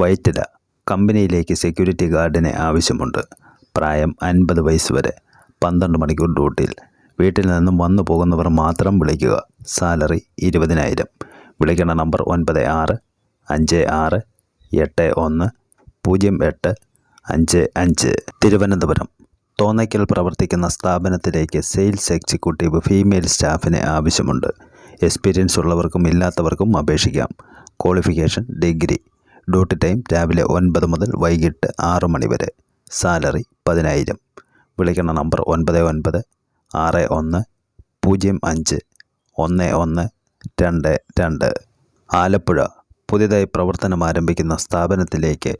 വൈറ്റില കമ്പനിയിലേക്ക് സെക്യൂരിറ്റി ഗാർഡിനെ ആവശ്യമുണ്ട്. പ്രായം അൻപത് വയസ്സ് വരെ. പന്ത്രണ്ട് മണിക്കൂർ ഡ്യൂട്ടിയിൽ. വീട്ടിൽ നിന്നും വന്നു പോകുന്നവർ മാത്രം വിളിക്കുക. സാലറി ഇരുപതിനായിരം. വിളിക്കേണ്ട നമ്പർ ഒൻപത് ആറ് അഞ്ച് ആറ് എട്ട് ഒന്ന് പൂജ്യം എട്ട് അഞ്ച് അഞ്ച്. തിരുവനന്തപുരം. തോന്നയ്ക്കൽ പ്രവർത്തിക്കുന്ന സ്ഥാപനത്തിലേക്ക് സെയിൽസ് എക്സിക്യൂട്ടീവ് ഫീമെയിൽ സ്റ്റാഫിനെ ആവശ്യമുണ്ട്. എക്സ്പീരിയൻസ് ഉള്ളവർക്കും ഇല്ലാത്തവർക്കും അപേക്ഷിക്കാം. Qualification degree. ഡ്യൂട്ടി ടൈം രാവിലെ ഒൻപത് മുതൽ വൈകിട്ട് ആറ് മണി വരെ. സാലറി പതിനായിരം. വിളിക്കുന്ന നമ്പർ ഒൻപത് ഒൻപത് ആറ് ഒന്ന് പൂജ്യം അഞ്ച് ഒന്ന് ഒന്ന് രണ്ട് രണ്ട്. ആലപ്പുഴ പുതിയതായി പ്രവർത്തനം ആരംഭിക്കുന്ന സ്ഥാപനത്തിലേക്ക്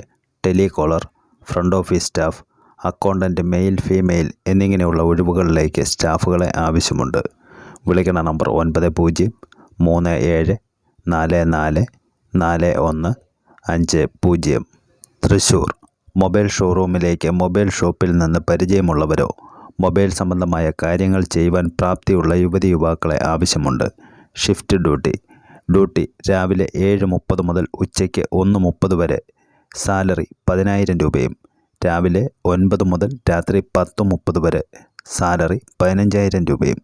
telecaller front office staff accountant male female എന്നിങ്ങനെയുള്ള ഒഴിവുകളിലേക്ക് സ്റ്റാഫുകളെ ആവശ്യമുണ്ട്. വിളിക്കുന്ന നമ്പർ ഒൻപത് പൂജ്യം മൂന്ന് ഏഴ് നാല് നാല് നാല് ഒന്ന് അഞ്ച് പൂജ്യം. തൃശ്ശൂർ മൊബൈൽ ഷോറൂമിലേക്ക് മൊബൈൽ ഷോപ്പിൽ നിന്ന് പരിചയമുള്ളവരോ മൊബൈൽ സംബന്ധമായ കാര്യങ്ങൾ ചെയ്യുവാൻ പ്രാപ്തിയുള്ള യുവതി യുവാക്കളെ ആവശ്യമുണ്ട്. Shift duty. ഡ്യൂട്ടി രാവിലെ ഏഴ് മുപ്പത് മുതൽ ഉച്ചയ്ക്ക് ഒന്ന് മുപ്പത് വരെ. സാലറി പതിനായിരം രൂപയും രാവിലെ ഒൻപത് മുതൽ രാത്രി പത്ത് മുപ്പത് വരെ. സാലറി പതിനഞ്ചായിരം രൂപയും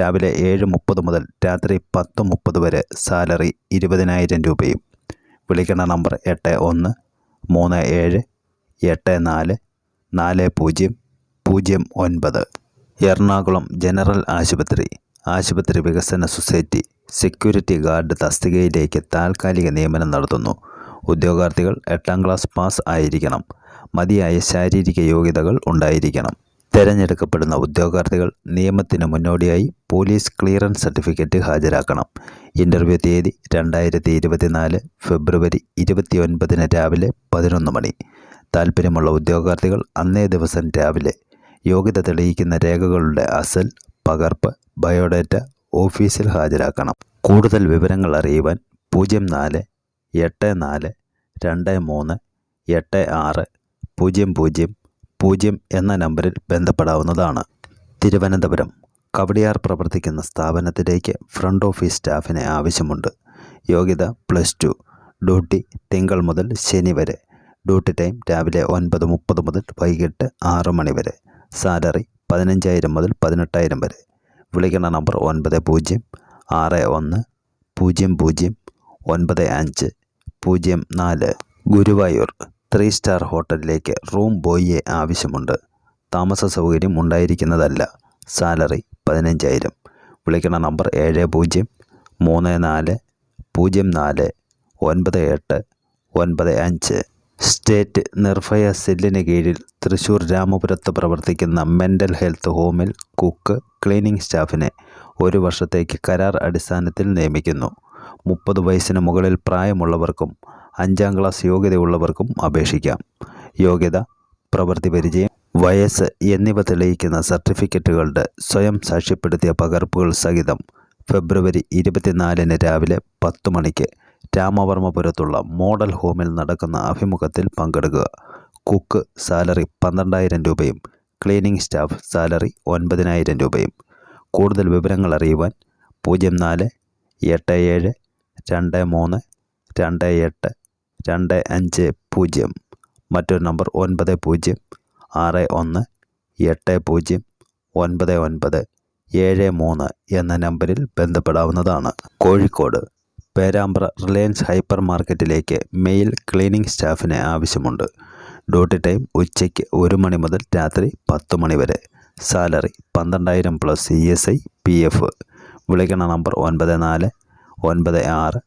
രാവിലെ ഏഴ് മുപ്പത് മുതൽ രാത്രി പത്ത് മുപ്പത് വരെ. സാലറി ഇരുപതിനായിരം രൂപയും. വിളിക്കേണ്ട നമ്പർ എട്ട് ഒന്ന് മൂന്ന് ഏഴ് എട്ട് നാല് നാല് പൂജ്യം പൂജ്യം ഒൻപത്. എറണാകുളം ജനറൽ ആശുപത്രി ആശുപത്രി വികസന സൊസൈറ്റി സെക്യൂരിറ്റി ഗാർഡ് തസ്തികയിലേക്ക് താൽക്കാലിക നിയമനം നടത്തുന്നു. ഉദ്യോഗാർത്ഥികൾ എട്ടാം ക്ലാസ് പാസ് ആയിരിക്കണം. മതിയായ ശാരീരിക യോഗ്യതകൾ ഉണ്ടായിരിക്കണം. തിരഞ്ഞെടുക്കപ്പെടുന്ന ഉദ്യോഗാർത്ഥികൾ നിയമത്തിന് മുന്നോടിയായി പോലീസ് ക്ലിയറൻസ് സർട്ടിഫിക്കറ്റ് ഹാജരാക്കണം. ഇന്റർവ്യൂ തീയതി രണ്ടായിരത്തി ഇരുപത്തിനാല് ഫെബ്രുവരി ഇരുപത്തിയൊൻപതിന് രാവിലെ പതിനൊന്ന് മണി. താൽപ്പര്യമുള്ള ഉദ്യോഗാർത്ഥികൾ അന്നേ ദിവസം രാവിലെ യോഗ്യത തെളിയിക്കുന്ന രേഖകളുടെ അസൽ പകർപ്പ് ബയോഡേറ്റ ഓഫീസിൽ ഹാജരാക്കണം. കൂടുതൽ വിവരങ്ങൾ അറിയുവാൻ പൂജ്യം നാല് എട്ട് നാല് രണ്ട് മൂന്ന് എട്ട് ആറ് പൂജ്യം പൂജ്യം പൂജ്യം എന്ന നമ്പറിൽ ബന്ധപ്പെടാവുന്നതാണ്. തിരുവനന്തപുരം കവടിയാർ പ്രവർത്തിക്കുന്ന സ്ഥാപനത്തിലേക്ക് ഫ്രണ്ട് ഓഫീസ് സ്റ്റാഫിനെ ആവശ്യമുണ്ട്. യോഗ്യത പ്ലസ് ടു. ഡ്യൂട്ടി തിങ്കൾ മുതൽ ശനി വരെ. ഡ്യൂട്ടി ടൈം രാവിലെ ഒൻപത് മുപ്പത് മുതൽ വൈകിട്ട് ആറ് മണി വരെ. സാലറി പതിനഞ്ചായിരം മുതൽ പതിനെട്ടായിരം വരെ. വിളിക്കുന്ന നമ്പർ ഒൻപത് പൂജ്യം ആറ് ഒന്ന് പൂജ്യം പൂജ്യം ഒൻപത് അഞ്ച് പൂജ്യം നാല്. ഗുരുവായൂർ ത്രീ സ്റ്റാർ ഹോട്ടലിലേക്ക് റൂം ബോയിയെ ആവശ്യമുണ്ട്. താമസ സൗകര്യം ഉണ്ടായിരിക്കുന്നതല്ല. സാലറി പതിനഞ്ചായിരം. വിളിക്കുന്ന നമ്പർ ഏഴ് പൂജ്യം മൂന്ന് നാല് പൂജ്യം നാല് ഒൻപത് എട്ട് ഒൻപത് അഞ്ച്. സ്റ്റേറ്റ് നിർഭയ സെല്ലിന് കീഴിൽ തൃശ്ശൂർ രാമപുരത്ത് പ്രവർത്തിക്കുന്ന മെന്റൽ ഹെൽത്ത് ഹോമിൽ കുക്ക് ക്ലീനിംഗ് സ്റ്റാഫിനെ ഒരു വർഷത്തേക്ക് കരാർ അടിസ്ഥാനത്തിൽ നിയമിക്കുന്നു. മുപ്പത് വയസ്സിന് മുകളിൽ പ്രായമുള്ളവർക്കും അഞ്ചാം ക്ലാസ് യോഗ്യതയുള്ളവർക്കും അപേക്ഷിക്കാം. യോഗ്യത പ്രവൃത്തി പരിചയം വയസ്സ് എന്നിവ തെളിയിക്കുന്ന സർട്ടിഫിക്കറ്റുകളുടെ സ്വയം സാക്ഷ്യപ്പെടുത്തിയ പകർപ്പുകൾ സഹിതം ഫെബ്രുവരി ഇരുപത്തിനാലിന് രാവിലെ പത്ത് മണിക്ക് രാമവർമ്മപുരത്തുള്ള മോഡൽ ഹോമിൽ നടക്കുന്ന അഭിമുഖത്തിൽ പങ്കെടുക്കുക. കുക്ക് സാലറി പന്ത്രണ്ടായിരം രൂപയും ക്ലീനിംഗ് സ്റ്റാഫ് സാലറി ഒൻപതിനായിരം രൂപയും. കൂടുതൽ വിവരങ്ങൾ അറിയുവാൻ പൂജ്യം നാല് എട്ട് ഏഴ് രണ്ട് മൂന്ന് രണ്ട് എട്ട് രണ്ട് അഞ്ച് പൂജ്യം. മറ്റൊരു നമ്പർ ഒൻപത് പൂജ്യം. ആറ് ഒന്ന് എട്ട് പൂജ്യം. ഒൻപത് ഒൻപത് ഏഴ് മൂന്ന് എന്ന നമ്പറിൽ ബന്ധപ്പെടാവുന്നതാണ്. കോഴിക്കോട് പേരാമ്പ്ര റിലയൻസ് ഹൈപ്പർ മാർക്കറ്റിലേക്ക് മെയിൽ ക്ലീനിംഗ് സ്റ്റാഫിനെ ആവശ്യമുണ്ട്. ഡ്യൂട്ടി ടൈം ഉച്ചയ്ക്ക് ഒരു മണി മുതൽ രാത്രി പത്ത് മണി വരെ. സാലറി പന്ത്രണ്ടായിരം plus E S I P F. വിളിക്കണ നമ്പർ ഒൻപത് നാല് ഒൻപത് ആറ്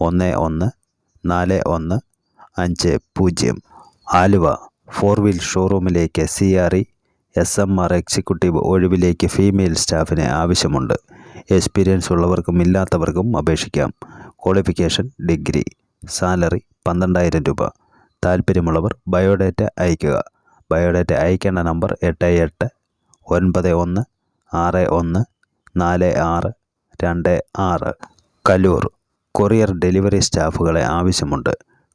ഒന്ന് ഒന്ന് നാല് ഒന്ന് അഞ്ച് പൂജ്യം. Aluva four wheel ഷോറൂമിലേക്ക് C R E S M R executive ഒഴിവിലേക്ക് female സ്റ്റാഫിനെ ആവശ്യമുണ്ട്. എക്സ്പീരിയൻസ് ഉള്ളവർക്കും ഇല്ലാത്തവർക്കും അപേക്ഷിക്കാം. ക്വാളിഫിക്കേഷൻ ഡിഗ്രി സാലറി പന്ത്രണ്ടായിരം രൂപ. താല്പര്യമുള്ളവർ ബയോഡേറ്റ അയയ്ക്കുക. ബയോഡേറ്റ അയക്കേണ്ട നമ്പർ എട്ട് എട്ട് ഒൻപത് ഒന്ന് ആറ് ഒന്ന് നാല് ആറ് രണ്ട് ആറ്. കലൂർ കൊറിയർ ഡെലിവറി സ്റ്റാഫുകളെ ആവശ്യമുണ്ട്.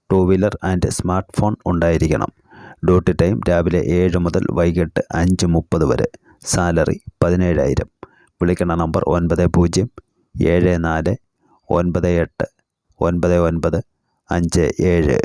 Two wheeler and smart phone ഉണ്ടായിരിക്കണം. ഡ്യൂട്ടി ടൈം രാവിലെ ഏഴ് മുതൽ വൈകിട്ട് അഞ്ച് മുപ്പത് വരെ. സാലറി പതിനേഴായിരം. വിളിക്കുന്ന നമ്പർ ഒൻപത് പൂജ്യം ഏഴ് നാല് ഒൻപത് എട്ട് ഒൻപത് ഒൻപത് അഞ്ച് ഏഴ്.